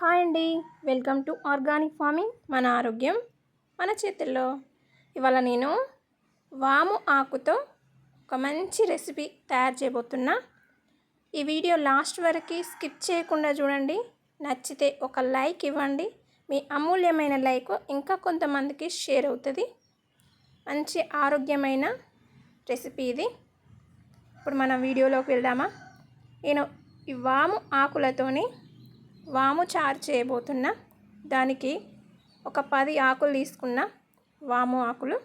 Hi అండి. Welcome to organic farming మన ఆరోగ్యం మన చేతుల్లో. ఇవాళ నేను వాము ఆకుతో ఒక మంచి రెసిపీ తయారు చేయబోతున్నా. ఈ వీడియో లాస్ట్ వరకు స్కిప్ చేయకుండా చూడండి. నచ్చితే ఒక లైక్ ఇవ్వండి. మీ అమూల్యమైన లైక్ ఇంకా కొంతమందికి షేర్ అవుతుంది. మంచి ఆరోగ్యమైన రెసిపీ ఇది. ఇప్పుడు మనం వీడియోలోకి వెళ్దామా? నేను ఈ వాము ఆకులతోనే వాము చారు చేయబోతున్నా దానికి ఒక పది ఆకులు తీసుకున్న వాము ఆకులు.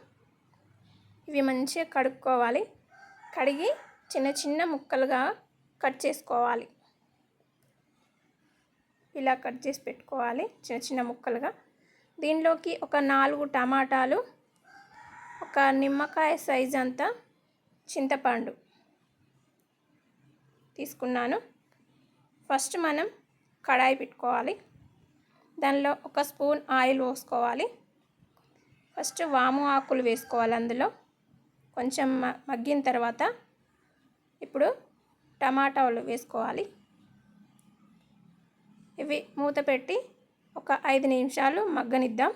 ఇవి మంచిగా కడుక్కోవాలి. కడిగి చిన్న చిన్న ముక్కలుగా కట్ చేసుకోవాలి. ఇలా కట్ చేసి పెట్టుకోవాలి చిన్న చిన్న ముక్కలుగా. దీనిలోకి ఒక నాలుగు టమాటాలు ఒక నిమ్మకాయ సైజ్ అంతా చింతపండు తీసుకున్నాను. ఫస్ట్ మనం కడాయి పెట్టుకోవాలి. దానిలో ఒక స్పూన్ ఆయిల్ పోసుకోవాలి. ఫస్ట్ వాము ఆకులు వేసుకోవాలి అందులో. కొంచెం మగ్గిన తర్వాత ఇప్పుడు టమాటాలు వేసుకోవాలి. ఇవి మూత పెట్టి ఒక ఐదు నిమిషాలు మగ్గనిద్దాం.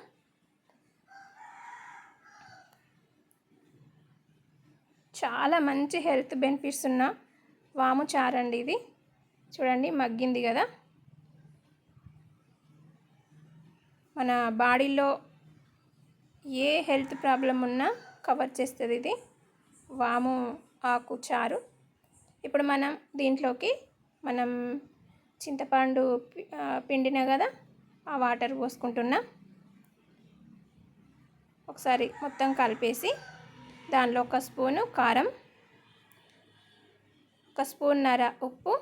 చాలా మంచి హెల్త్ బెనిఫిట్స్ ఉన్న వాము చారండి ఇది. చూడండి మగ్గింది కదా. మన బాడీలో ఏ హెల్త్ ప్రాబ్లం ఉన్నా కవర్ చేస్తుంది ఇది. వాము ఆకు చారు. ఇప్పుడు మనం దీంట్లోకి మనం చింతపండు పిండిన కదా ఆ వాటర్ పోసుకుంటున్నా. ఒకసారి మొత్తం కలిపేసి దానిలో ఒక స్పూను కారం ఒక స్పూన్నర ఉప్పు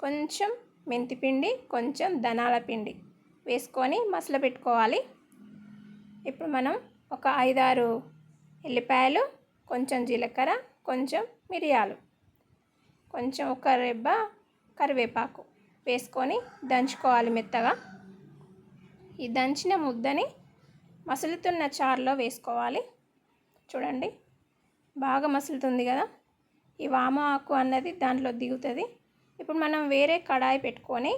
కొంచెం మెంతిపిండి కొంచెం ధనాల పిండి. వేసుకొని మసలు పెట్టుకోవాలి. ఇప్పుడు మనం ఒక ఐదారు ఎల్లిపాయలు కొంచెం జీలకర్ర కొంచెం మిరియాలు కొంచెం ఒక రెబ్బ కరివేపాకు వేసుకొని దంచుకోవాలి మెత్తగా. ఈ దంచిన ముద్దని మసులుతున్న చారులో వేసుకోవాలి. చూడండి బాగా మసులుతుంది కదా? ఈ వామ ఆకు అన్నది దాంట్లో దిగుతుంది. ఇప్పుడు మనం వేరే కడాయి పెట్టుకొని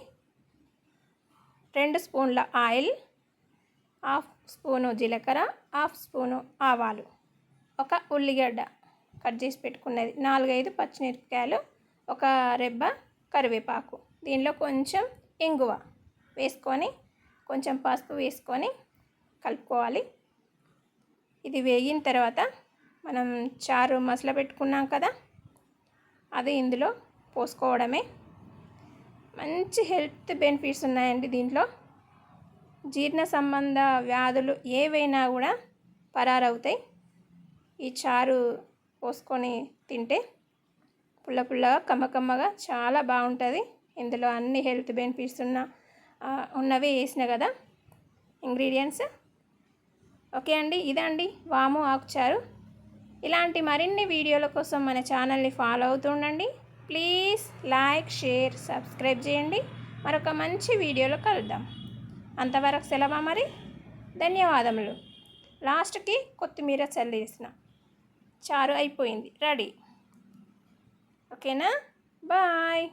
రెండు స్పూన్ల ఆయిల్ హాఫ్ స్పూను జీలకర్ర హాఫ్ స్పూను ఆవాలు. ఒక ఉల్లిగడ్డ కట్ చేసి పెట్టుకున్నది. నాలుగైదు పచ్చిమిరపకాయలు ఒక రెబ్బ కరివేపాకు. దీనిలో కొంచెం ఇంగువ వేసుకొని కొంచెం పసుపు వేసుకొని కలుపుకోవాలి. ఇది వేగిన తర్వాత మనం చారు మసల పెట్టుకున్నాం కదా అది ఇందులో పోసుకోవడమే. మంచి హెల్త్ బెనిఫిట్స్ ఉన్నాయండి దీంట్లో. జీర్ణ సంబంధ వ్యాధులు ఏవైనా కూడా పరారవుతాయి. ఈ చారు పోసుకొని తింటే పుల్ల పుల్లగా కమ్మకమ్మగా చాలా బాగుంటుంది. ఇందులో అన్ని హెల్త్ బెనిఫిట్స్ ఉన్న ఉన్నవి వేసిన కదా ఇంగ్రీడియంట్స్. ఓకే అండి ఇదండి వాము ఆకుచారు. ఇలాంటి మరిన్ని వీడియోల కోసం మన ఛానల్ని ఫాలో అవుతుండండి ప్లీజ్ లైక్ షేర్ సబ్స్క్రైబ్ చేయండి. మరొక మంచి వీడియోలో కలుద్దాం. అంతవరకు సెలవా మరి? ధన్యవాదములు. లాస్ట్కి కొత్తిమీర చల్లేసిన. చారు అయిపోయింది. రెడీ. ఓకేనా? బాయ్.